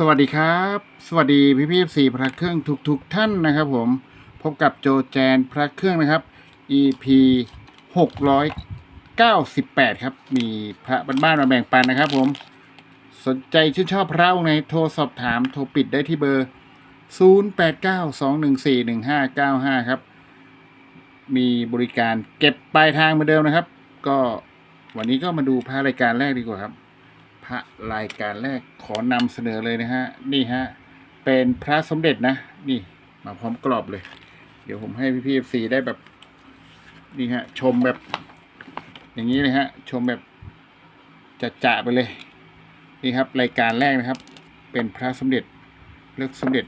สวัสดีครับ สวัสดีพี่พี่สี่พระเครื่องทุกทุกๆท่านนะครับผมพบกับโจแจนพระเครื่องนะครับ EP หกร้อยเก้าสิบแปดครับ มีพระบ้านๆมาแบ่งปันนะครับผม สนใจชื่นชอบพระองค์ไหนโทรสอบถามโทรปิดได้ที่เบอร์ 0 8 9 2 1 4 1 5 9 5 ครับ มีบริการเก็บปลายทางเหมือนเดิมนะครับ ก็วันนี้ก็มาดูพระรายการแรกดีกว่าครับ พระรายการแรกขอนำเสนอเลยนะฮะ นี่ฮะ เป็นพระสมเด็จนะ นี่มาพร้อมกรอบเลย เดี๋ยวผมให้พี่พีเอฟซีได้แบบ นี่ฮะ ชมแบบ อย่างนี้เลยฮะ ชมแบบจะจะไปเลย นี่ครับ รายการแรกนะครับ เป็นพระสมเด็จเลือกสมเด็จ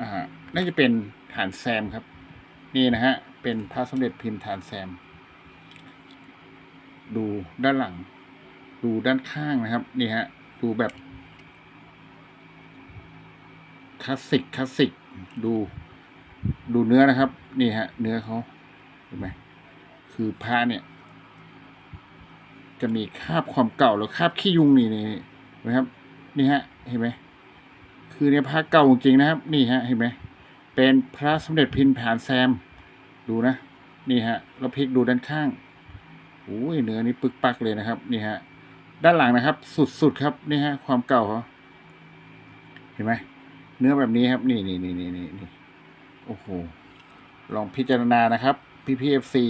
อ่าน่าจะเป็นฐานแซมครับ นี่นะฮะ เป็นพระสมเด็จพิมพ์ฐานแซม ดูด้านหลัง ดูด้านข้างนะครับนี่ฮะดูแบบคลาสสิกคลาสสิกดูดูเนื้อนะครับ นี่ฮะ เนื้อเขาเห็นไหมคือผ้าเนี่ย จะมีคราบความเก่าแล้วคราบขี้ยุงนี่นี่นไหมครับ นี่ฮะ เห็นไหมคือเนี่ยผ้าเก่าจริงนะครับ นี่ฮะ เห็นไหมเป็นพระสมเด็จพิมพ์ฐานแซม ดูนะ นี่ฮะแล้วพลิกดูด้านข้างโอ้ยเนื้อนี่ปึกปักเลยนะครับ นี่ฮะ ด้านหลังนะครับ สุดๆครับนี่ฮะ ความเก่าเขาเห็นไหมเนื้อแบบนี้ครับ นี่นี่นี่นี่นี่นี่โอ้โหลองพิจารณานะครับพีพีเอฟซี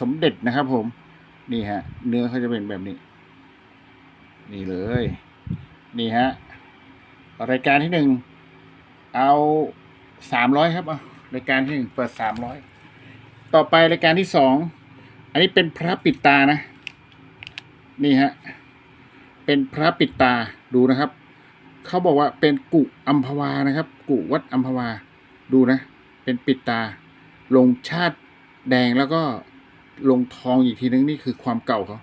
สมเด็จนะครับ ผม นี่ฮะ เนื้อเขาจะเป็นแบบนี้ นี่เลย นี่ฮะรายการที่หนึ่งเอาสามร้อยครับเอารายการที่หนึ่งเปิดสามร้อยต่อไปรายการที่สองอันนี้เป็นพระปิดตานะ นี่ฮะ เป็นพระปิดตาดูนะครับ เขาบอกว่าเป็นกุอัมพวานะครับ กุวัดอัมพวาดูนะ เป็นปิดตา ลงชาติแดงแล้วก็ลงทองอีกทีนึงนี่คือความเก่าเขา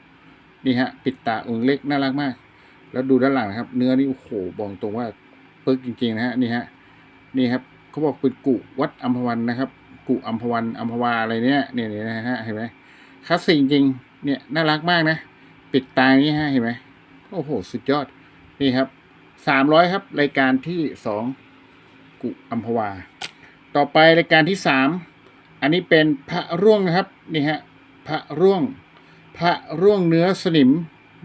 นี่ฮะปิดตาองค์เล็กน่ารักมาก แล้วดูด้านหลังนะครับ เนื้อนี่โอ้โหบอกตรงว่าเปิกจริงๆนะฮะนี่ฮะนี่ครับเขาบอกเป็นกุวัดอัมพวันนะครับ กุอัมพวันอัมพวาอะไรเนี้ยเนี่ยเนี่ยนะฮะเห็นไหมคลาสสิกจริงเนี่ยน่ารักมากนะ ปิดตานี้ฮะเห็นไหม โอ้โห สุดยอด นี่ครับสามร้อยครับ รายการที่สองกุอัมพวา ต่อไปรายการที่สามอันนี้เป็นพระร่วงนะครับ นี่ฮะ พระร่วง พระร่วงเนื้อสนิม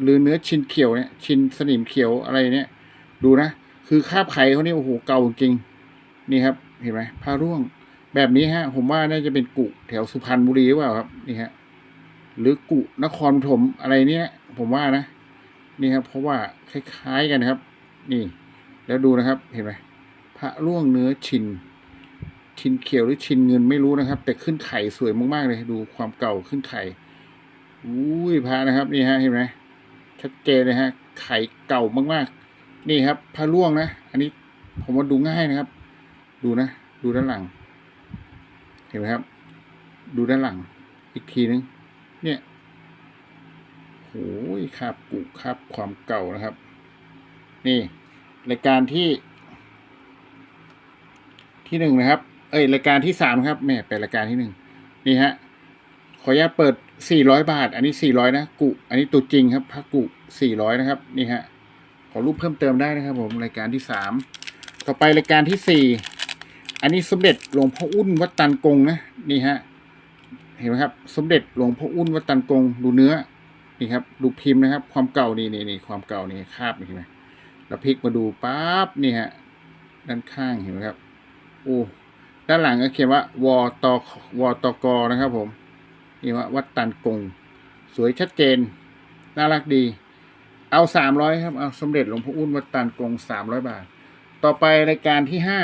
หรือเนื้อชินเขียวเนี่ย ชินสนิมเขียวอะไรเนี่ย ดูนะ คือคาบไข่เขานี่โอ้โห เก่าจริง นี่ครับ เห็นไหมพระร่วง แบบนี้ฮะ ผมว่าน่าจะเป็นกุแถวสุพรรณบุรีหรือเปล่าครับ นี่ฮะ หรือกุนครปฐมอะไรเนี่ย ผมว่านะ นี่ครับ เพราะว่าคล้ายๆกันครับ นี่ แล้วดูนะครับเห็นไหมพระร่วงเนื้อชินชินเขียวหรือชินเงินไม่รู้นะครับ แต่ขึ้นไข่สวยมากๆเลยดูความเก่าขึ้นไข่อุ้ยพระนะครับ นี่ฮะเห็นไหมชัดเจนเลยฮะ ไข่เก่ามากๆ นี่ครับพระร่วงนะอันนี้ผมว่าดูง่ายนะครับ ดูนะดูด้านหลัง เห็นไหมครับ ดูด้านหลัง อีกทีนึง เนี่ย โอ้ยคาบกุคาบความเก่านะครับ นี่รายการที่ ที่หนึ่งนะครับ เอ้ยรายการที่สามครับแม่เป็นรายการที่หนึ่งนี่ฮะขออนุญาตเปิดสี่ร้อยบาท อันนี้สี่ร้อยนะกุอันนี้ตัวจริงครับพระกุสี่ร้อยนะครับ นี่ฮะขอรูปเพิ่มเติมได้นะครับ ผมรายการที่สามต่อไปรายการที่สี่อันนี้สมเด็จหลวงพ่ออุ้นวัดตันกงนะนี่ฮะเห็นไหมครับ สมเด็จหลวงพ่ออุ้นวัดตันกงดูเนื้อ นี่ครับดูพิมพ์นะครับ ความเก่านี่นี่นี่ความเก่านี่คาบเห็นไหมแล้วพลิกมาดูปั๊บนี่ฮะด้านข้างเห็นไหมครับโอ้ด้านหลังก็เขียนว่าวตวตกนะครับผมนี่ว่าวัดตันกง สวยชัดเจน น่ารักดี เอาสามร้อยครับ เอาสมเด็จหลวงพ่ออุ้นวัดตันกงสามร้อยบาท ต่อไปรายการที่ห้า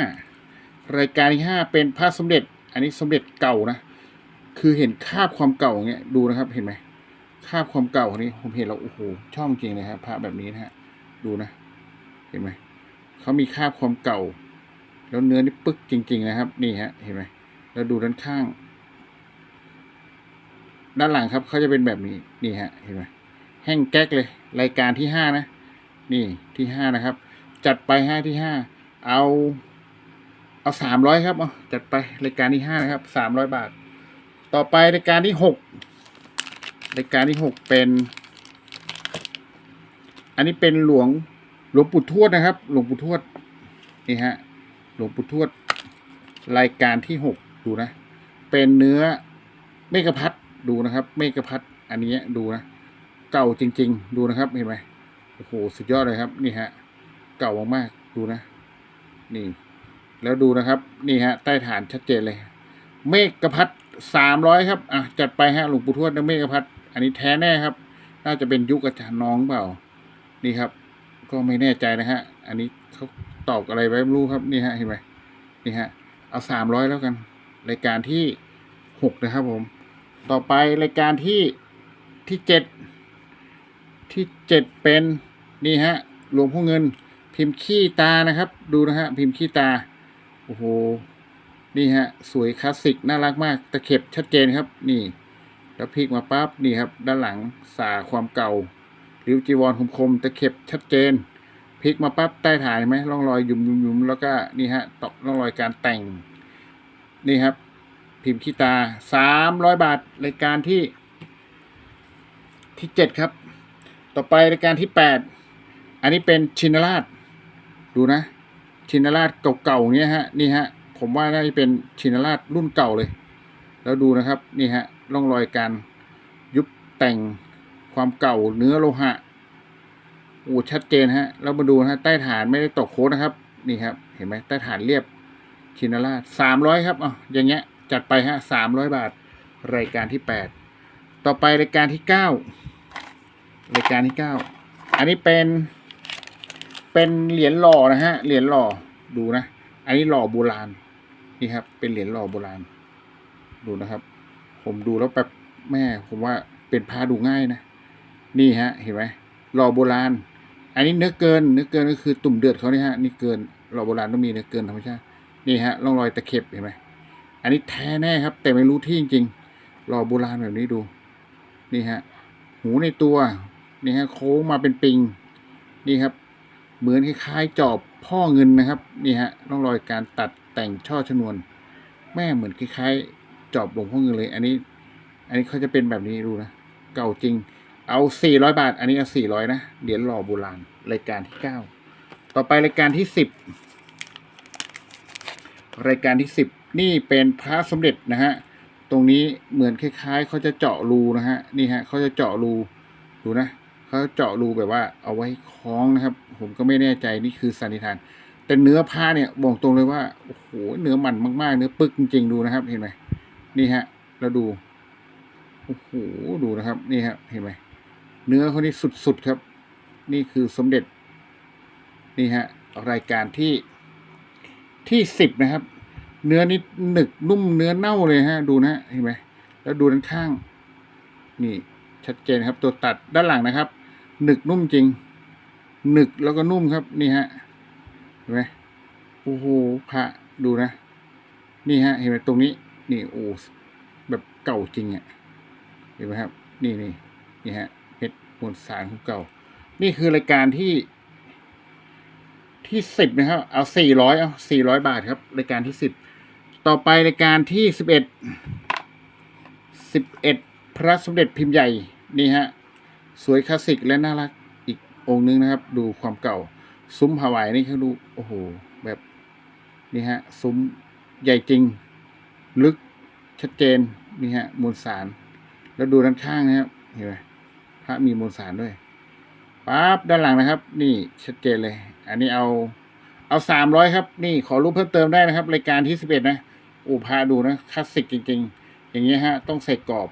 รายการที่ห้าเป็นพระสมเด็จ อันนี้สมเด็จเก่านะ คือเห็นคาบความเก่าอย่างเงี้ยดูนะครับเห็นไหม คาบความเก่าคนนี้ผมเห็นแล้วโอ้โหชอบจริงเลยครับพระแบบนี้นะฮะ ดูนะ เห็นไหมเขามีคาบความเก่า แล้วเนื้อนี่ปึกจริง ๆ นะครับ นี่ฮะ เห็นไหมแล้วดูด้านข้าง ด้านหลังครับเขาจะเป็นแบบนี้นี่ฮะ เห็นไหมแห้งแก๊กเลย รายการที่ห้านะ นี่ที่ห้านะครับ จัดไปห้าที่ห้าเอาเอาสามร้อยครับเอาจัดไปรายการที่ห้านะครับสามร้อยบาท ต่อไปรายการที่หก รายการที่หกเป็น อันนี้เป็นหลวงหลวงปู่ทวดนะครับ หลวงปู่ทวดนี่ฮะหลวงปู่ทวด รายการที่หกดูนะ เป็นเนื้อเมกะพัดดูนะครับ เมกะพัดอันนี้ดูนะ เก่าจริง ๆ ดูนะครับเห็นไหมโอ้โหสุดยอดเลยครับ นี่ฮะเก่ามากๆดูนะ นี่ แล้วดูนะครับนี่ฮะใต้ฐานชัดเจนเลย เมกะพัดสามร้อยครับ อะ จัดไปฮะหลวงปู่ทวดนะเมกะพัดอันนี้แท้แน่ครับ น่าจะเป็นยุคอาจารย์น้องเปล่า นี่ครับ ก็ไม่แน่ใจนะฮะ อันนี้เขาตอกอะไรไว้ไม่รู้ครับ นี่ฮะเห็นไหมนี่ฮะ เอาสามร้อยแล้วกัน รายการที่หกนะครับผม ต่อไปรายการที่ที่เจ็ดที่เจ็ดเป็นนี่ฮะหลวงพ่อเงิน พิมพ์ขี้ตานะครับ ดูนะฮะพิมพ์ขี้ตาโอ้โหนี่ฮะสวยคลาสสิกน่ารักมากตะเข็บชัดเจนครับ นี่ แล้วพลิกมาปั๊บนี่ครับ ด้านหลังสาความเก่าริ้วจีวรคมๆตะเข็บชัดเจนพลิกมาปั๊บใต้ฐานเห็นไหมร่องรอยยุมยุมยุมแล้วก็นี่ฮะตอกร่องรอยการแต่ง นี่ครับ พิมพ์ขี้ตาสามร้อยบาทรายการที่ ที่เจ็ดครับ ต่อไปรายการที่แปดอันนี้เป็นชินราช ดูนะ ชินราชเก่าๆเนี้ยฮะนี่ฮะผมว่าน่าจะเป็นชินราชรุ่นเก่าเลย แล้วดูนะครับ นี่ฮะ ร่องรอยการยุบแต่งความเก่าเนื้อโลหะโอ้ชัดเจนฮะแล้วมาดูนะฮะใต้ฐานไม่ได้ตกโค้ดนะครับ นี่ครับ เห็นไหมใต้ฐานเรียบชินาราชสามร้อยครับอ๋ออย่างเงี้ย จัดไปฮะสามร้อยบาท รายการที่แปดต่อไปรายการที่เก้ารายการที่เก้าอันนี้เป็น เป็นเหรียญหล่อนะฮะเหรียญหล่อดูนะ อันนี้หล่อโบราณนี่ครับ เป็นเหรียญหล่อโบราณ ดูนะครับ ผมดูแล้วแบบแม่ผมว่าเป็นพาดูง่ายนะ นี่ฮะ เห็นไหมหล่อโบราณ อันนี้เนื้อเกิน เนื้อเกินก็คือตุ่มเดือดเขาเนี่ยฮะ นี่เกินหล่อโบราณต้องมีเนื้อเกินธรรมชาติ นี่ฮะร่องรอยตะเข็บเห็นไหมอันนี้แท้แน่ครับ แต่ไม่รู้ที่จริงๆหล่อโบราณแบบนี้ดู นี่ฮะ หูในตัว นี่ฮะโค้งมาเป็นปิง นี่ครับ เหมือนคล้ายๆจอบพ่อเงินนะครับ นี่ฮะร่องรอยการตัดแต่งช่อชนวน แม่เหมือนคล้ายๆ จอบหลวงพ่อเงินเลย อันนี้ อันนี้เขาจะเป็นแบบนี้ดูนะ เก่าจริง เอาสี่ร้อยบาท อันนี้เอาสี่ร้อยนะเหรียญหล่อโบราณรายการที่เก้าต่อไปรายการที่สิบรายการที่สิบนี่เป็นพระสมเด็จนะฮะตรงนี้เหมือนคล้ายๆเขาจะเจาะรูนะฮะนี่ฮะเขาจะเจาะรูดูนะเขาเจาะรูแบบว่าเอาไว้คล้องนะครับ ผมก็ไม่แน่ใจนี่คือสันนิษฐาน แต่เนื้อผ้าเนี่ยบอกตรงเลยว่าโอ้โหเนื้อมันมากๆ เนื้อปึกจริงๆดูนะครับเห็นไหม นี่ฮะแล้วดู โอ้โห ดูนะครับ นี่ฮะ เห็นไหม เนื้อเขานี่สุดๆครับ นี่คือสมเด็จ นี่ฮะ รายการที่ ที่สิบนะครับ เนื้อนี่หนึกนุ่มเนื้อเน่าเลยฮะ ดูนะ เห็นไหม แล้วดูด้านข้าง นี่ ชัดเจนครับ ตัวตัดด้านหลังนะครับ หนึกนุ่มจริง หนึกแล้วก็นุ่มครับ นี่ฮะ เห็นไหมโอ้โห พระ ดูนะ นี่ฮะ เห็นไหมตรงนี้ นี่โอ้แบบเก่าจริงอะ่ะเห็นไหมครับ นี่นี่นี่ฮะเพชรมวลสารของเก่า นี่คือรายการที่ ที่สิบนะครับ เอาสี่ร้อยเอาสี่ร้อยบาทครับ รายการที่สิบต่อไปรายการที่สิบเอ็ดสิบเอ็ดพระสมเด็จพิมพ์ใหญ่นี่ฮะสวยคลาสสิกและน่ารักอีกองค์นึงนะครับ ดูความเก่า ซุ้มฮาวายนี่เขาดูโอ้โหแบบนี่ฮะซุ้มใหญ่จริง ลึกชัดเจนนี่ฮะมวลสาร แล้วดูด้านข้างนะครับเห็นไหมพระมีมวลสารด้วยปั๊บด้านหลังนะครับ นี่ชัดเจนเลย อันนี้เอาเอาสามร้อยครับ นี่ขอรูปเพิ่มเติมได้นะครับ รายการที่สิบเอ็ดนะอ้พาดูนะคลาสสิกจริง ๆ อย่างเงี้ยฮะ ต้องใส่กรอบ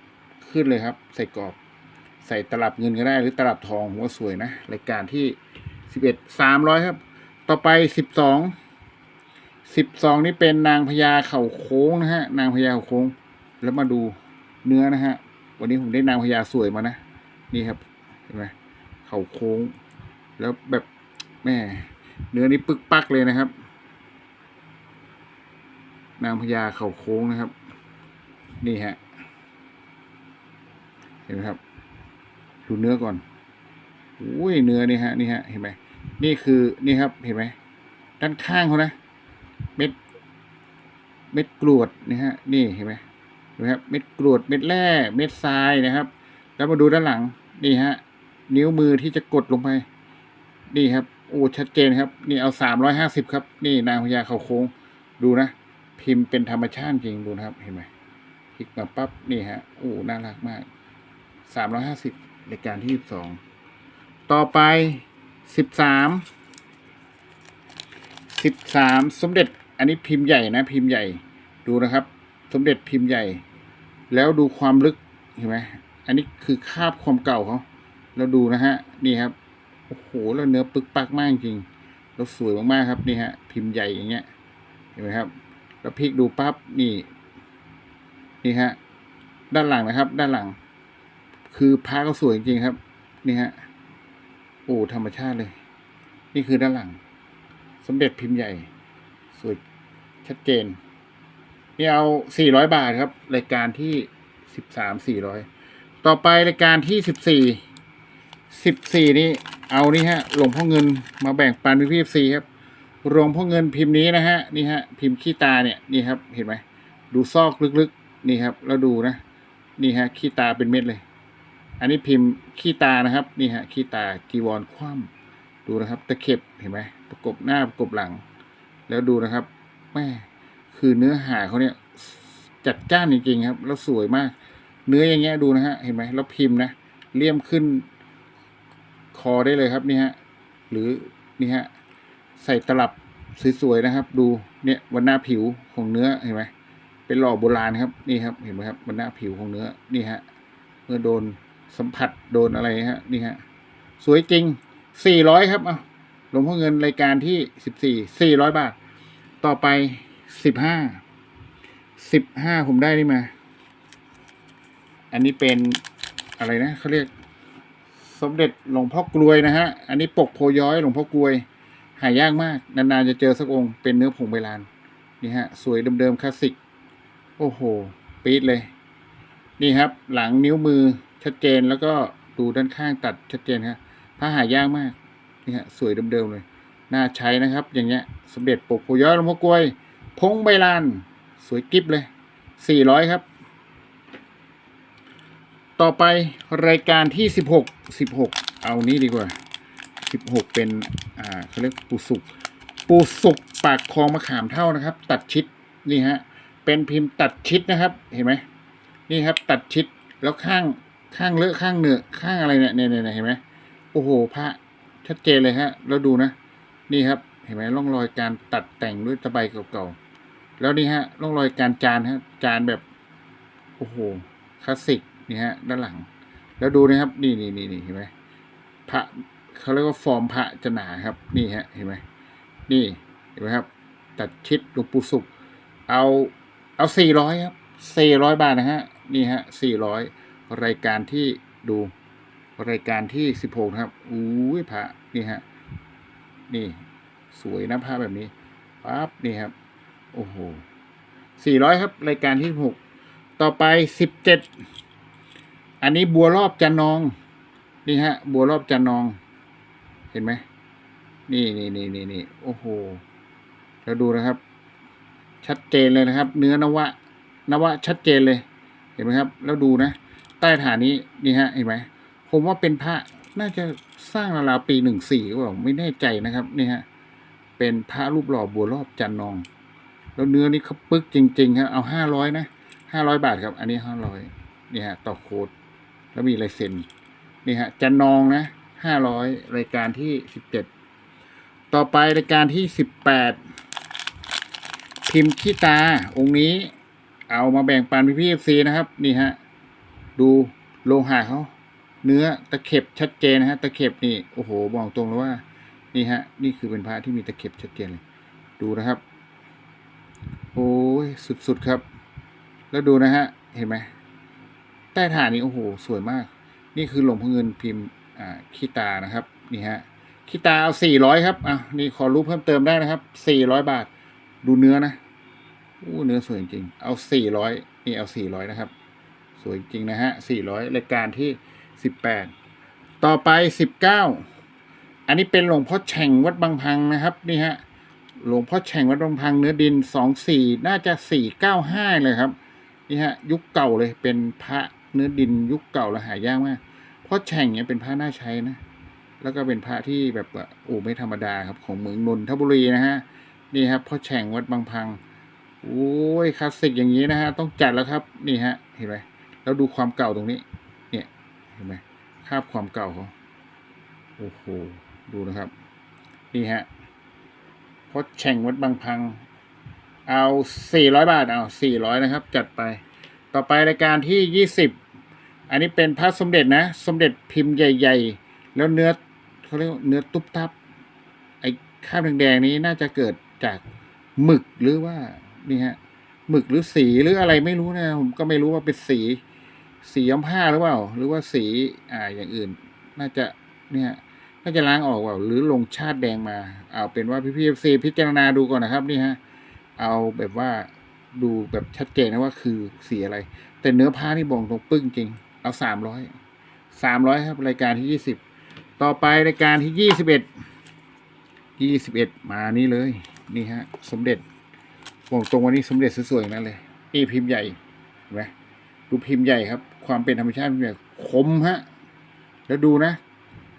ขึ้นเลยครับ ใส่กรอบ ใส่ตลับเงินก็ได้หรือตลับทองผมว่าสวยนะรายการที่สิบเอ็ดสามร้อยครับ ต่อไปสิบสอง สิบสองนี่เป็นนางพญาเข่าโค้งนะฮะ นางพญาเข่าโค้ง แล้วมาดูเนื้อนะฮะ วันนี้ผมได้นางพญาสวยมานะ นี่ครับ เห็นไหมเข่าโค้ง แล้วแบบแม่เนื้อนี่ปึกปักเลยนะครับ นางพญาเข่าโค้งนะครับ นี่ฮะ เห็นไหมครับ ดูเนื้อก่อนอุ้ยเนื้อนี่ฮะ นี่ฮะ เห็นไหมนี่คือ นี่ครับ เห็นไหม ด้านข้างเขานะ เม็ด เม็ดกรวดนี่ฮะนี่เห็นไหมเห็นไหมครับเม็ดกรวดเม็ดแร่เม็ดทรายนะครับ แล้วมาดูด้านหลังนี่ฮะนิ้วมือที่จะกดลงไป นี่ครับโอ้ชัดเจนครับ นี่เอาสามร้อยห้าสิบครับ นี่นางพญาเขาโค้งดูนะ พิมพ์เป็นธรรมชาติจริงดูนะครับเห็นไหมพลิกมาปั๊บนี่ฮะโอ้น่ารักมากสามร้อยห้าสิบรายการที่สิบสองต่อไปสิบสามสิบสามสมเด็จ อันนี้พิมพ์ใหญ่นะ พิมพ์ใหญ่ดูนะครับ สมเด็จพิมพ์ใหญ่ แล้วดูความลึกเห็นไหมอันนี้คือคาบความเก่าเขาแล้วดูนะฮะนี่ครับโอ้โหแล้วเนื้อปึกปักมากจริงแล้วสวยมากๆครับนี่ฮะ พิมพ์ใหญ่อย่างเงี้ยเห็นไหมครับ แล้วพลิกดูปั๊บนี่ นี่ฮะด้านหลังนะครับ ด้านหลัง คือพระก็สวยจริงๆครับ นี่ฮะโอ้ธรรมชาติเลย นี่คือด้านหลัง สมเด็จพิมพ์ใหญ่ สวยชัดเจนนี่เอาสี่ร้อยบาทครับ รายการที่สิบสามสี่ร้อยต่อไปรายการที่สิบสี่สิบสี่นี่เอานี่ฮะหลวงพ่อเงินมาแบ่งปันพี่พี่ซีครับหลวงพ่อเงินพิมพ์นี้นะฮะนี่ฮะพิมพ์ขี้ตาเนี่ยนี่ครับเห็นไหมดูซอกลึกๆนี่ครับ แล้วดูนะ นี่ฮะขี้ตาเป็นเม็ดเลย อันนี้พิมพ์ขี้ตานะครับ นี่ฮะขี้ตาจีวรคว่ำดูนะครับ ตะเข็บเห็นไหมประกบหน้าประกบหลัง แล้วดูนะครับแม่คือเนื้อหาเขาเนี่ย จัดจ้านจริงๆครับ แล้วสวยมาก เนื้ออย่างเงี้ยดูนะฮะเห็นไหมแล้วพิมพ์นะเลี่ยมขึ้น คอได้เลยครับนี่ฮะหรือนี่ฮะใส่ตลับสวยๆนะครับ ดูเนี่ยวันหน้าผิวของเนื้อเห็นไหมเป็นหล่อโบราณครับนี่ครับ เห็นไหมครับวันหน้าผิวของเนื้อนี่ฮะเมื่อโดนสัมผัสโดนอะไรฮะนี่ฮะสวยจริงสี่ร้อยครับเอา ลวงพ่อเงินรายการที่สิบสี่สี่ร้อยบาท ต่อไปสิบห้าสิบห้าผมได้นี่มา อันนี้เป็นอะไรนะเขาเรียก สมเด็จหลวงพ่อกลวยนะฮะ อันนี้ปกโพย้อยหลวงพ่อกลวย หายากมาก นานๆจะเจอสักองค์เป็นเนื้อผงใบลานนี่ฮะ สวยเดิมๆคลาสสิก โอ้โห ปี๊ดเลย นี่ครับ หลังนิ้วมือชัดเจนแล้วก็ดูด้านข้างตัดชัดเจนครับผ้าหายากมาก นี่ฮะสวยเดิมๆเลย น่าใช้นะครับ อย่างเงี้ยสมเด็จปกโพย้อยหลวงพ่อกลวย พงใบลาน สวยกิ๊บเลยสี่ร้อยครับ ต่อไปรายการที่สิบหกสิบหกเอานี้ดีกว่าสิบหกเป็นอ่าเขาเรียกปูสุกปูสุกปากคลองมะขามเท่านะครับ ตัดชิดนี่ฮะเป็นพิมพ์ตัดชิดนะครับ เห็นไหมนี่ครับ ตัดชิดแล้วข้างข้างเลอะข้างเนื้อข้างอะไรเนี่ยเนี่ยเนี่ยเห็นไหมโอ้โหพระ ชัดเจนเลยฮะ แล้วดูนะ นี่ครับ เห็นไหมร่องรอยการตัดแต่งด้วยตะไบเก่าๆ แล้วนี่ฮะ ร่องรอยการจานฮะ จานแบบ โอ้โห คลาสสิก นี่ฮะ ด้านหลัง แล้วดูนะครับ นี่นี่นี่นี่เห็นไหมพระเขาเรียกว่าฟอร์มพระจะหนาครับ นี่ฮะ เห็นไหม นี่ เห็นไหมครับ ตัดชิดหลวงปู่สุข เอา เอาสี่ร้อยครับสี่ร้อยบาทนะฮะ นี่ฮะสี่ร้อยรายการที่ดู รายการที่สิบหกนะครับอุ้ยพระนี่ฮะนี่สวยนะผ้าแบบนี้ปั๊บนี่ครับ โอ้โหสี่ร้อยครับ รายการที่หกต่อไปสิบเจ็ดอันนี้บัวรอบจันนอง นี่ฮะ บัวรอบจันนอง เห็นไหมนี่นี่นี่นี่นี่โอ้โหแล้วดูนะครับ ชัดเจนเลยนะครับ เนื้อนวะนวะชัดเจนเลย เห็นไหมครับ แล้วดูนะ ใต้ฐานนี้นี่ฮะเห็นไหม ผมว่าเป็นพระน่าจะสร้างราวๆปีหนึ่งสี่ก็บอกไม่แน่ใจนะครับนี่ฮะเป็นพระรูปหล่อบัวรอบจันนอง แล้วเนื้อนี่เขาปึกจริงๆครับเอาห้าร้อยนะห้าร้อยบาทครับ อันนี้ห้าร้อยนี่ฮะต่อโคดแล้วมีลายเซ็นนี่ฮะจันนองนะห้าร้อยรายการที่สิบเจ็ดต่อไปรายการที่สิบแปดพิมพ์ขี้ตาองค์นี้ เอามาแบ่งปันพี่พี่ซีนะครับ นี่ฮะดูโลหะเขา เนื้อตะเข็บชัดเจนนะฮะ ตะเข็บนี่โอ้โหบอกตรงเลยว่า นี่ฮะ นี่คือเป็นพระที่มีตะเข็บชัดเจนเลย ดูนะครับ โอ้ยสุดๆครับ แล้วดูนะฮะ เห็นไหมใต้ฐานนี้โอ้โห สวยมาก นี่คือหลวงพ่อเงินพิมพ์อ่าขี้ตานะครับ นี่ฮะขี้ตาเอาสี่ร้อยครับอะนี่ขอรู้เพิ่มเติมได้นะครับสี่ร้อยบาท ดูเนื้อนะอู้เนื้อสวยจริง เอาสี่ร้อยนี่เอาสี่ร้อยนะครับ สวยจริงนะฮะสี่ร้อยรายการที่ สิบแปดต่อไปสิบเก้าอันนี้เป็นหลวงพ่อแฉ่งวัดบางพังนะครับนี่ฮะหลวงพ่อแฉ่งวัดบางพังเนื้อดินสองสี่น่าจะสี่เก้าห้าเลยครับนี่ฮะยุคเก่าเลยเป็นพระเนื้อดินยุคเก่าและหายากมากพ่อแฉ่งเนี่ยเป็นพระน่าใช้นะแล้วก็เป็นพระที่แบบโอ้ไม่ธรรมดาครับของเมืองนนทบุรีนะฮะนี่ครับพ่อแฉ่งวัดบางพังโอ้ยคลาสสิกอย่างนี้นะฮะต้องจัดแล้วครับนี่ฮะเห็นไหมแล้วดูความเก่าตรงนี้ เห็นไหมคาบความเก่าเขาโอ้โห ดูนะครับ นี่ฮะพ่อแฉ่งวัดบางพัง เอาสี่ร้อยบาท เอาสี่ร้อยนะครับ จัดไป ต่อไปรายการที่ยี่สิบ อันนี้เป็นพระสมเด็จนะ สมเด็จพิมพ์ใหญ่ ๆ แล้วเนื้อเขาเรียกเนื้อตุ๊บตับ ไอ้ข้าวแดงๆนี้น่าจะเกิดจากหมึกหรือว่า นี่ฮะ หมึกหรือสีหรืออะไรไม่รู้นะ ผมก็ไม่รู้ว่าเป็นสี สีย้อมผ้าหรือเปล่า หรือว่าสีอ่าอย่างอื่น น่าจะเนี่ยน่าจะล้างออกเปล่าหรือลงชาติแดงมาเอาเป็นว่าพี่พีเอฟซีพิจารณาดูก่อนนะครับนี่ฮะเอาแบบว่าดูแบบชัดเจนนะว่าคือสีอะไร แต่เนื้อผ้านี่บ่งตรงปึ้งจริง เอาสามร้อยสามร้อยครับรายการที่ยี่สิบต่อไปรายการที่ยี่สิบเอ็ดยี่สิบเอ็ดมานี่เลย นี่ฮะ สมเด็จบอกตรงวันนี้สมเด็จสวยๆนั่นเลยนี่พิมพ์ใหญ่เห็นไหมดูพิมพ์ใหญ่ครับ ความเป็นธรรมชาติพิมพ์ใหญ่คมฮะ แล้วดูนะ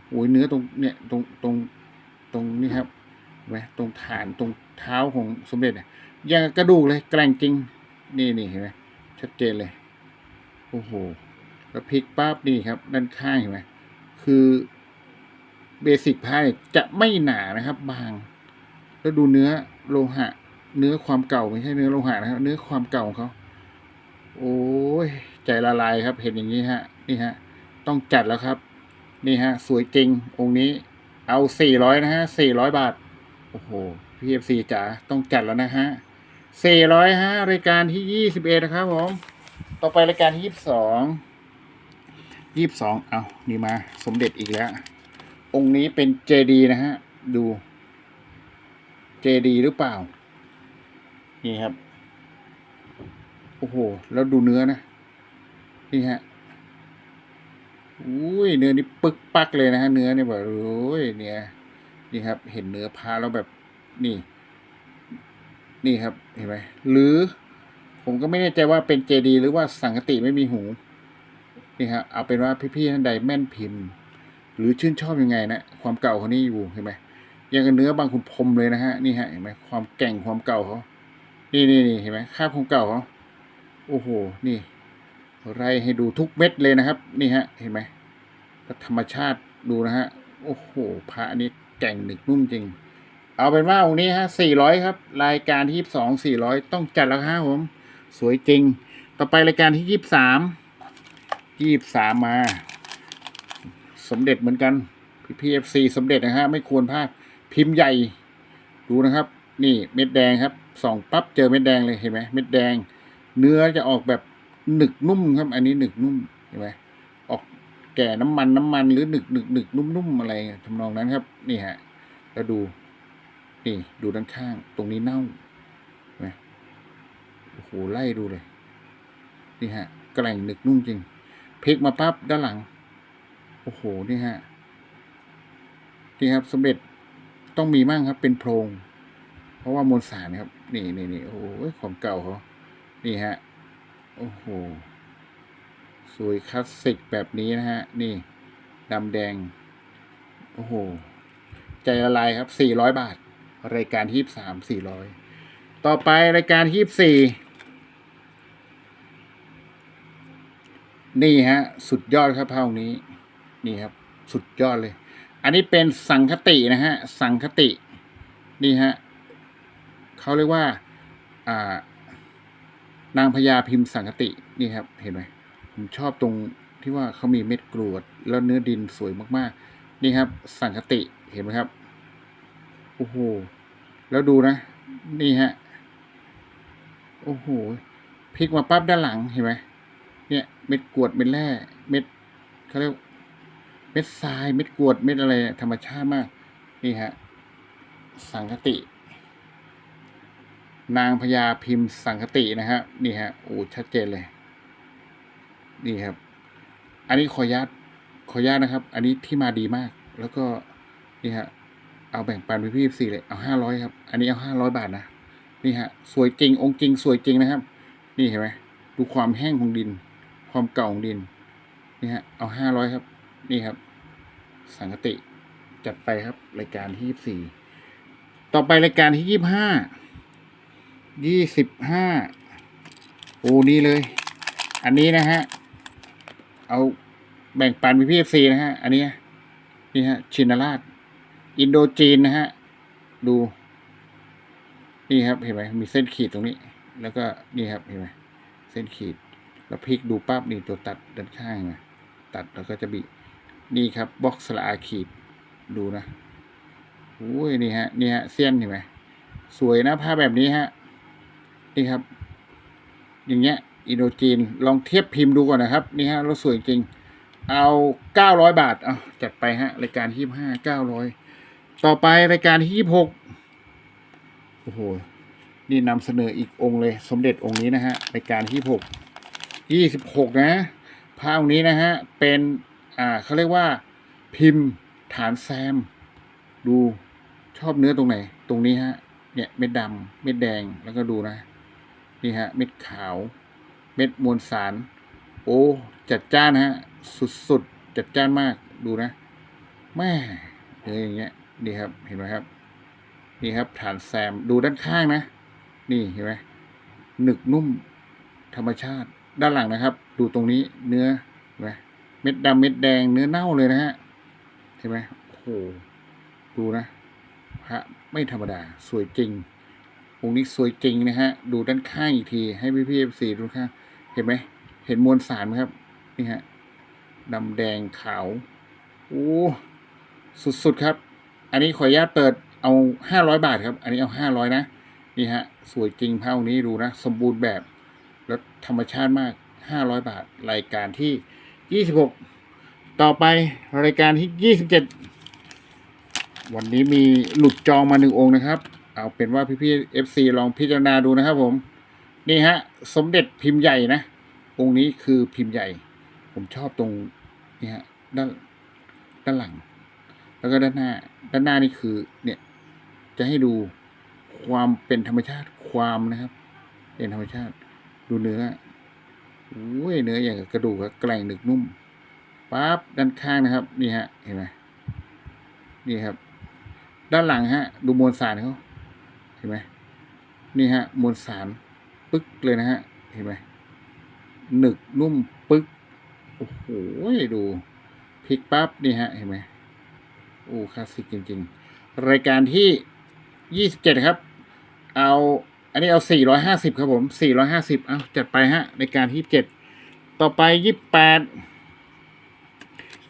โอ้ยเนื้อตรงเนี่ยตรงตรงตรงนี่ครับไหมตรงฐานตรงเท้าของสมเด็จเนี่ยยังกระดูกเลย แกร่งจริง นี่นี่เห็นไหมชัดเจนเลย โอ้โห แล้วพลิกปั๊บนี่ครับ ด้านข้างเห็นไหมคือเบสิกพายจะไม่หนานะครับ บาง แล้วดูเนื้อโลหะ เนื้อความเก่าไม่ใช่เนื้อโลหะนะครับ เนื้อความเก่าของเขา โอ้ยใจละลายครับเห็นอย่างนี้ฮะ นี่ฮะ ต้องจัดแล้วครับ นี่ฮะ สวยจริงองค์นี้ เอาสี่ร้อยนะฮะสี่ร้อยบาท โอ้โหพีเอฟซีจ๋าต้องจัดแล้วนะฮะสี่ร้อยฮะรายการที่ยี่สิบเอ็ดนะครับผมต่อไปรายการที่ยี่สิบสองยี่สิบสองเอานี่มา สมเด็จอีกแล้ว องค์นี้เป็นเจดีนะฮะ ดู เจดีหรือเปล่า นี่ครับ โอ้โห แล้วดูเนื้อนะ นี่ฮะอุ้ยเนื้อนี่ปึกปักเลยนะฮะ เนื้อเนี่ยแบบโอ้ยเนี่ย นี่ครับ เห็นเนื้อพาแล้วแบบนี่ นี่ครับ เห็นไหมหรือ ผมก็ไม่แน่ใจว่าเป็นเจดีหรือว่าสังกติไม่มีหู นี่ครับเอาเป็นว่าพี่ๆท่านใดแม่นพิมพ์ หรือชื่นชอบยังไงนะ ความเก่าเขานี่อยู่เห็นไหมยังกับเนื้อบางคุณพรมเลยนะฮะ นี่ฮะ เห็นไหมความแก่งความเก่าเขา นี่นี่นี่เห็นไหมคราบความเก่าเขา โอ้โห นี่ไล่ให้ดูทุกเม็ดเลยนะครับ นี่ฮะ เห็นไหมธรรมชาติดูนะฮะ โอ้โห พระนนี้แก่งหนึกนุ่มจริง เอาเป็นว่าองค์นี้ฮะสี่ร้อยครับ รายการที่ยี่สองสี่ร้อยต้องจัดแล้วครับผม สวยจริง ต่อไปรายการที่ยี่สามยี่สามมา สมเด็จเหมือนกันพีเอฟซีสมเด็จนะฮะ ไม่ควรพลาด พิมพ์ใหญ่ ดูนะครับ นี่เม็ดแดงครับ ส่องปั๊บเจอเม็ดแดงเลย เห็นไหมเม็ดแดง เนื้อจะออกแบบหนึกนุ่มครับ อันนี้หนึกนุ่มเห็นไหมออกแก่น้ำมันน้ำมันหรือหนึกหนึกหนึกนุ่มๆอะไรทำนองนั้นครับ นี่ฮะแล้วดู นี่ดูด้านข้าง ตรงนี้เน่าเห็นไหมโอ้โหไล่ดูเลย นี่ฮะแกร่งหนึกนุ่มจริงพลิกมาปั๊บด้านหลัง โอ้โหนี่ฮะนี่ครับสมเด็จต้องมีมั่งครับ เป็นโพรง เพราะว่ามวลสารครับ นี่นี่นี่โอ้โหของเก่าเขา นี่ฮะ โอ้โห สวยคลาสสิกแบบนี้นะฮะ นี่ดำแดง โอ้โห ใจละลายครับสี่ร้อยบาท รายการที่สามสี่ร้อยต่อไปรายการที่สี่นี่ฮะ สุดยอดครับเท่านี้ นี่ครับ สุดยอดเลย อันนี้เป็นสังคตินะฮะ สังคติ นี่ฮะเขาเรียกว่า อ่า นางพญาพิมพ์สังคตินี่ครับ เห็นไหมผมชอบตรงที่ว่าเขามีเม็ดกรวด แล้วเนื้อดินสวยมากๆ นี่ครับ สังคติเห็นไหมครับโอ้โหแล้วดูนะ นี่ฮะโอ้โหพลิกมาปั๊บด้านหลังเห็นไหมเนี่ย เม็ดกรวดเม็ดแร่เม็ดเขาเรียกเม็ดทรายเม็ดกรวดเม็ดอะไรธรรมชาติมาก นี่ฮะสังคติ นางพญาพิมพ์สังคตินะฮะนี่ฮะโอ้ชัดเจนเลย นี่ครับ อันนี้ขออนุญาตขออนุญาตนะครับ อันนี้ที่มาดีมาก แล้วก็นี่ฮะเอาแบ่งปันไปพี่สี่เลยเอาห้าร้อยครับ อันนี้เอาห้าร้อยบาทนะนี่ฮะสวยจริงองค์จริงสวยจริงนะครับ นี่เห็นไหมดูความแห้งของดิน ความเก่าของดิน นี่ฮะเอาห้าร้อยครับ นี่ครับ สังกติจัดไปครับ รายการที่ยี่สี่ต่อไปรายการที่ยี่ห้า ยี่สิบห้าโอ้นี่เลย อันนี้นะฮะ เอาแบ่งปันพี่พีเอฟซีนะฮะ อันนี้นี่ฮะ ชินาราช อินโดจีนนะฮะ ดู นี่ครับเห็นไหมมีเส้นขีดตรงนี้ แล้วก็นี่ครับเห็นไหมเส้นขีด แล้วพลิกดูปั๊บนี่ตัวตัดด้านข้างนะตัดแล้วก็จะบีนี่ครับบ็อกสลาขีดดูนะโอ้ยนี่ฮะนี่ฮะเส้นเห็นไหมสวยนะผ้าแบบนี้ฮะ นี่ครับ อย่างเงี้ยอินโดจีนลองเทียบพิมพ์ดูก่อนนะครับ นี่ฮะแล้วสวยจริง เอาเก้าร้อยบาทเอาจัดไปฮะ รายการที่ห้าเก้าร้อยต่อไปรายการที่ยี่หกโอ้โห นี่นำเสนออีกองค์เลย สมเด็จองค์นี้นะฮะรายการที่หกยี่สิบหกนะพระองค์นี้นะฮะ เป็น อ่าเขาเรียกว่า พิมพ์ฐานแซม ดูชอบเนื้อตรงไหน ตรงนี้ฮะ เนี่ยเม็ดดำเม็ดแดงแล้วก็ดูนะ นี่ฮะ เม็ดขาว เม็ดมวลสาร โอ้ จัดจ้านฮะ สุดๆ จัดจ้านมากดูนะแม่เอออย่างเงี้ยนี่ครับเห็นไหมครับ นี่ครับฐานแซมดูด้านข้างนะ นี่เห็นไหมหนึกนุ่มธรรมชาติด้านหลังนะครับ ดูตรงนี้เนื้อเห็นไหมเม็ดดำเม็ดแดงเนื้อเน่าเลยนะฮะเห็นไหมโอ้โหดูนะพระไม่ธรรมดาสวยจริง องค์นี้สวยจริงนะฮะ ดูด้านข้างอีกที ให้พี่พี่เอฟซีดูข้างเห็นไหม เห็นมวลสารไหมครับ นี่ฮะดำแดงขาว โอ้ สุดๆครับ อันนี้ขออนุญาตเปิดเอาห้าร้อยบาทครับ อันนี้เอาห้าร้อยนะ นี่ฮะ สวยจริงภาพองนี้ดูนะ สมบูรณ์แบบ แล้วธรรมชาติมากห้าร้อยบาท รายการที่ยี่สิบหกต่อไปรายการที่ยี่สิบเจ็ดวันนี้มีหลุดจองมาหนึ่งองค์นะครับ เอาเป็นว่าพี่ๆเอฟซีลองพิจารณาดูนะครับผม นี่ฮะ สมเด็จพิมพ์ใหญ่นะ องค์นี้คือพิมพ์ใหญ่ ผมชอบตรงนี่ฮะด้านด้านหลัง แล้วก็ด้านหน้า ด้านหน้านี่คือ เนี่ย จะให้ดูความเป็นธรรมชาติความนะครับ เป็นธรรมชาติ ดูเนื้อโอ้ยเนื้ออย่างกระดูกอะแกร่งหนึกนุ่มปั๊บด้านข้างนะครับ นี่ฮะ เห็นไหมนี่ครับ ด้านหลังฮะ ดูมวลสารเขา ห็นไหมนี่ฮะมวลสารปึ๊กเลยนะฮะเห็นไหมหนึกนุ่มปึ๊กโอ้โหดูพลิกปั๊บนี่ฮะเห็นไหมโอ้คลาสสิกจริง ๆ รายการที่ยี่สิบเจ็ดครับ เอาอันนี้เอาสี่ร้อยห้าสิบครับผมสี่ร้อยห้าสิบเอาจัดไปฮะในการที่เจ็ดต่อไปยี่แปด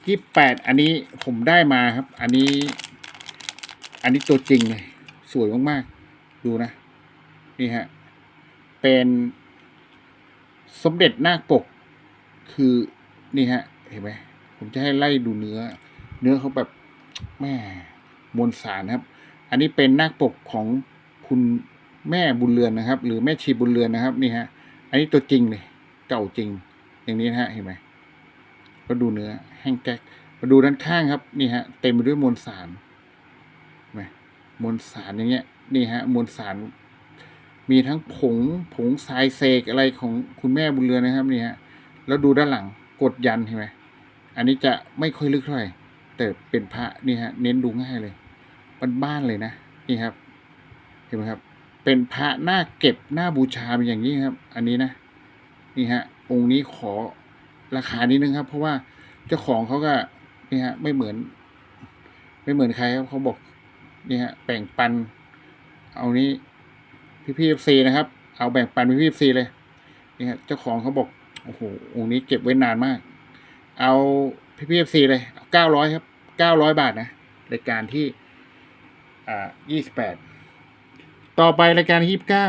ยี่แปดอันนี้ผมได้มาครับ อันนี้ อันนี้ตัวจริงเลย สวยมากๆ ดูนะ นี่ฮะ เป็นสมเด็จนาคปก คือนี่ฮะ เห็นไหมผมจะให้ไล่ดูเนื้อ เนื้อเขาแบบแม่มวลสารครับ อันนี้เป็นนาคปกของคุณแม่บุญเรือนนะครับ หรือแม่ชีบุญเรือนนะครับ นี่ฮะ อันนี้ตัวจริงเลยเก่าจริง อย่างนี้นะฮะเห็นไหมก็ดูเนื้อ แห้งแก๊กมาดูด้านข้างครับ นี่ฮะ เต็มไปด้วยมวลสารไหมมวลสารอย่างเงี้ย นี่ฮะมวลสาร มีทั้งผงผงทรายเสกอะไรของคุณแม่บุญเรือนนะครับนี่ฮะแล้วดูด้านหลังกดยันเห็นไหมอันนี้จะไม่ค่อยลึกเท่าไหร่แต่เป็นพระนี่ฮะเน้นดูง่ายเลยบ้านๆเลยนะนี่ครับ เห็นไหมครับ เป็นพระหน้าเก็บหน้าบูชาเป็นอย่างนี้ครับ อันนี้นะนี่ฮะ องค์นี้ขอราคานิดนึงครับ เพราะว่าเจ้าของเขาก็นี่ฮะ ไม่เหมือน ไม่เหมือนใครครับเขาบอกนี่ฮะแบ่งปัน เอานี้พี่พีเอฟซีนะครับ เอาแบ่งปันพี่พีเอฟซีเลยนี่ฮะเจ้าของเขาบอกโอ้โหองค์นี้เก็บไว้นานมาก เอาพี่พีเอฟซีเลยเก้าร้อยครับเก้าร้อยบาทนะรายการที่อ่ายี่สิบแปดต่อไปรายการยี่สิบเก้า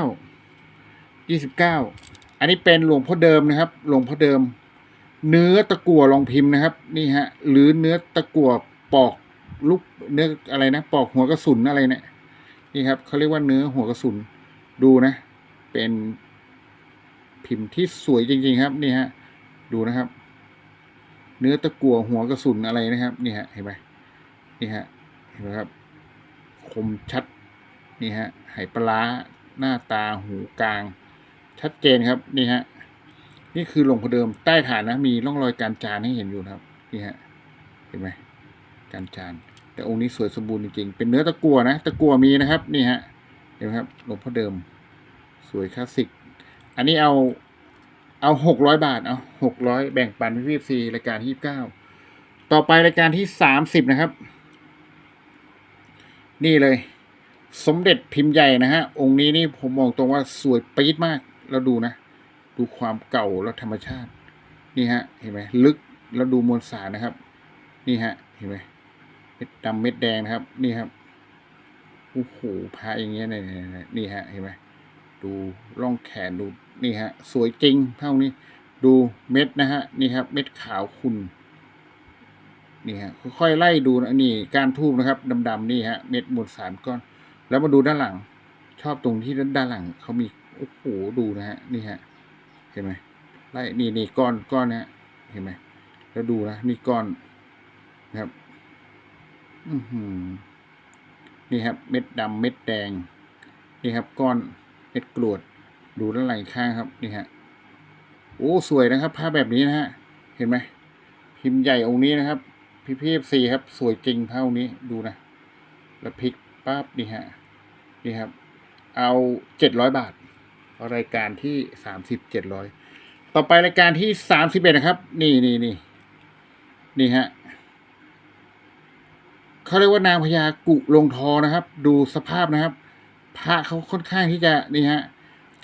ยี่สิบเก้าอันนี้เป็นหลวงพ่อเดิมนะครับ หลวงพ่อเดิม เนื้อตะกั่วลองพิมพ์นะครับ นี่ฮะ หรือเนื้อตะกั่วปอกลูกเนื้ออะไรนะ ปอกหัวกระสุนอะไรเนี่ย นี่ครับเขาเรียกว่าเนื้อหัวกระสุนดูนะ เป็นพิมพ์ที่สวยจริง ๆ ครับ นี่ฮะดูนะครับ เนื้อตะกั่วหัวกระสุนอะไรนะครับ นี่ฮะเห็นไหมนี่ฮะเห็นไหมครับ คมชัดนี่ฮะไหปลาหน้าตาหูกลาง ชัดเจนครับนี่ฮะนี่คือหลงพอเดิมใต้ฐานนะมีร่องรอยการจานให้เห็นอยู่นะครับ นี่ฮะเห็นไหมการจาน แต่องค์นี้สวยสมบูรณ์จริงๆ เป็นเนื้อตะกั่วนะ ตะกั่วมีนะครับ นี่ฮะ เห็นไหมครับหลวงพ่อเดิม สวยคลาสสิก อันนี้เอา เอาหกร้อยบาท เอาหกร้อยแบ่งปันพี่พีซีรายการที่ยี่สิบเก้า ต่อไปรายการที่สามสิบนะครับ นี่เลย สมเด็จพิมพ์ใหญ่นะฮะ องค์นี้นี่ผมมองตรงว่าสวยปี๊ดมาก แล้วดูนะ ดูความเก่าแล้วธรรมชาติ นี่ฮะ เห็นไหมลึกแล้วดูมวลสารนะครับ นี่ฮะ เห็นไหม เม็ดดำเม็ดแดงนะครับ นี่ครับโอ้โหพระอย่างเงี้ยเนี่ยนี่ฮะเห็นไหมดูร่องแขนดูนี่ฮะ สวยจริงเท่านี้ ดูเม็ดนะฮะนี่ครับ เม็ดขาวคุณนี่ฮะค่อยๆไล่ดูนะนี่การทูบนะครับดำๆนี่ฮะเม็ดมวลสารก้อน แล้วมาดูด้านหลัง ชอบตรงที่ด้านหลังเขามีโอ้โหดูนะฮะนี่ฮะเห็นไหมไล่นี่นี่ก้อนก้อนนะฮะเห็นไหมแล้วดูนะนี่ก้อนนะครับ นี่ครับ เม็ดดำเม็ดแดง นี่ครับ ก้อนเม็ดกรวด ดูด้านหลังอีกข้างครับ นี่ฮะ โอ้ สวยนะครับภาพแบบนี้นะฮะ เห็นไหม พิมพ์ใหญ่องค์นี้นะครับ พี่พีเอฟซีครับ สวยจริงภาพองค์นี้ ดูนะ แล้วพลิกปั๊บนี่ฮะ นี่ครับ เอาเจ็ดร้อยบาท รายการที่สามสิบเจ็ดร้อย ต่อไปรายการที่สามสิบเอ็ดนะครับ นี่นี่นี่นี่ฮะ เขาเรียกว่านางพญากุลงทอนะครับ ดูสภาพนะครับ พระเขาค่อนข้างที่จะนี่ฮะ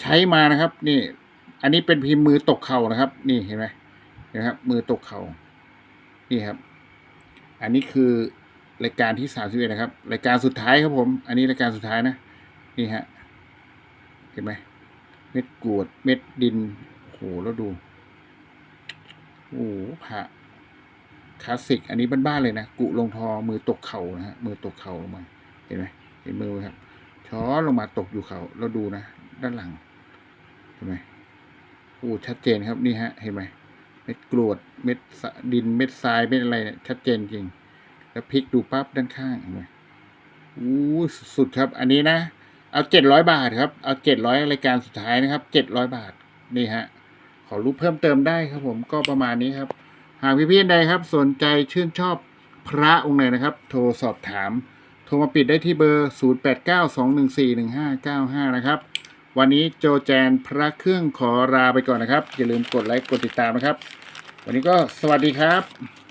ใช้มานะครับ นี่ อันนี้เป็นพิมพ์มือตกเข่านะครับ นี่เห็นไหมนะครับ มือตกเข่านี่ครับ อันนี้คือรายการที่สามสิบเอ็ดนะครับ รายการสุดท้ายครับผม อันนี้รายการสุดท้ายนะ นี่ฮะ เห็นไหม เม็ดกรวด เม็ดดินโอ้โหแล้วดู โอ้โหพระ คลาสสิก อันนี้บ้านๆเลยนะกุลงทอมือตกเข่านะฮะมือตกเข่าลงมา เห็นไหมเห็นมือไหมครับช้อนลงมาตกอยู่เข่าแล้วดูนะ ด้านหลัง เห็นไหมโอ้ชัดเจนครับนี่ฮะ เห็นไหมเม็ดกรวดเม็ดดินเม็ดทรายเม็ดอะไรเนี่ยชัดเจนจริง แล้วพลิกดูปั๊บด้านข้างเห็นไหมอู้สุดครับ อันนี้นะเอาเจ็ดร้อยบาทครับ เอาเจ็ดร้อยรายการสุดท้ายนะครับเจ็ดร้อยบาทนี่ฮะขอรู้เพิ่มเติมได้ครับผมก็ประมาณนี้ครับ หากพี่ๆใดครับสนใจชื่นชอบพระองค์ไหนนะครับ โทรสอบถาม โทรมาปิดได้ที่เบอร์ 0892141595 นะครับ วันนี้โจแจนพระเครื่องขอลาไปก่อนนะครับ อย่าลืมกดไลค์กดติดตามนะครับ วันนี้ก็สวัสดีครับ